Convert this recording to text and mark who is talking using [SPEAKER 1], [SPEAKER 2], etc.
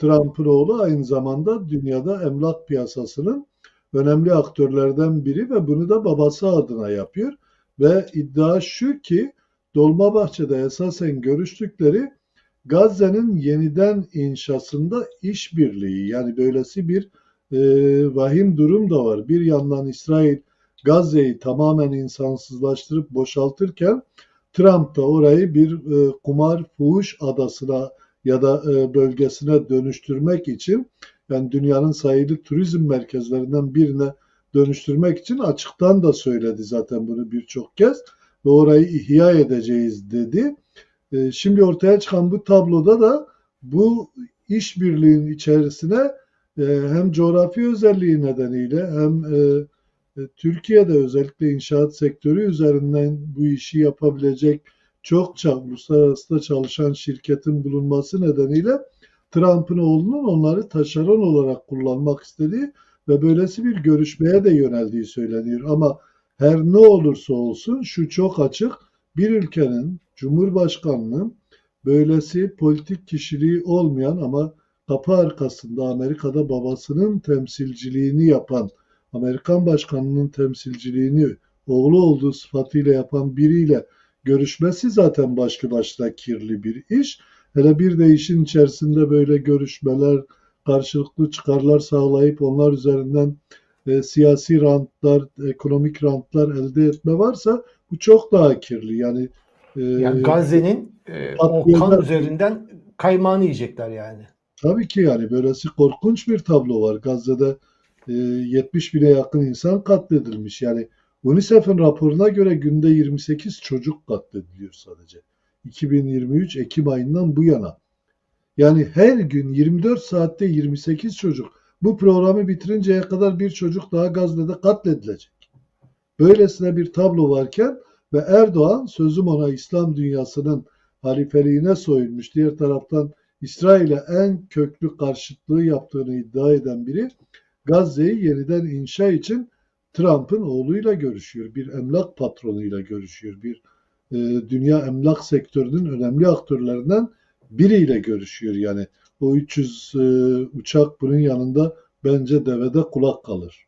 [SPEAKER 1] Trump'ın oğlu aynı zamanda dünyada emlak piyasasının önemli aktörlerden biri ve bunu da babası adına yapıyor. Ve iddia şu ki Dolmabahçe'de esasen görüştükleri Gazze'nin yeniden inşasında işbirliği yani böylesi bir e, vahim durum da var. Bir yandan İsrail Gazze'yi tamamen insansızlaştırıp boşaltırken Trump da orayı bir e, kumar fuhuş adasına ya da e, bölgesine dönüştürmek için yani dünyanın sayılı turizm merkezlerinden birine dönüştürmek için açıktan da söyledi zaten bunu birçok kez ve orayı ihya edeceğiz dedi. E, şimdi ortaya çıkan bu tabloda da bu işbirliğin içerisine e, hem coğrafi özelliği nedeniyle hem Türkiye'de özellikle inşaat sektörü üzerinden bu işi yapabilecek çokça uluslararası çalışan şirketin bulunması nedeniyle Trump'ın oğlunun onları taşeron olarak kullanmak istediği ve böylesi bir görüşmeye de yöneldiği söyleniyor. Ama her ne olursa olsun şu çok açık bir ülkenin Cumhurbaşkanının böylesi politik kişiliği olmayan ama kapı arkasında Amerika'da babasının temsilciliğini yapan Amerikan başkanının temsilciliğini oğlu olduğu sıfatıyla yapan biriyle görüşmesi zaten başlı başına kirli bir iş. Hele bir de işin içerisinde böyle görüşmeler, karşılıklı çıkarlar sağlayıp onlar üzerinden e, siyasi rantlar, ekonomik rantlar elde etme varsa bu çok daha kirli. Yani,
[SPEAKER 2] e, yani Gazze'nin e, o kan üzerinden kaymağını yiyecekler yani.
[SPEAKER 1] Tabii ki yani böylesi korkunç bir tablo var. Gazze'de 70 e, bine yakın insan katledilmiş. Yani UNICEF'in raporuna göre günde 28 çocuk katlediliyor sadece. 2023 Ekim ayından bu yana. Yani her gün 24 saatte 28 çocuk. Bu programı bitirinceye kadar bir çocuk daha Gazze'de katledilecek. Böylesine bir tablo varken ve Erdoğan sözüm ona İslam dünyasının halifeliğine soyulmuş. Diğer taraftan İsrail'e en köklü karşıtlığı yaptığını iddia eden biri Gazze'yi yeniden inşa için Trump'ın oğluyla görüşüyor. Bir emlak patronuyla görüşüyor. Bir e, dünya emlak sektörünün önemli aktörlerinden biriyle görüşüyor. Yani o 300 e, uçak bunun yanında bence devede kulak kalır.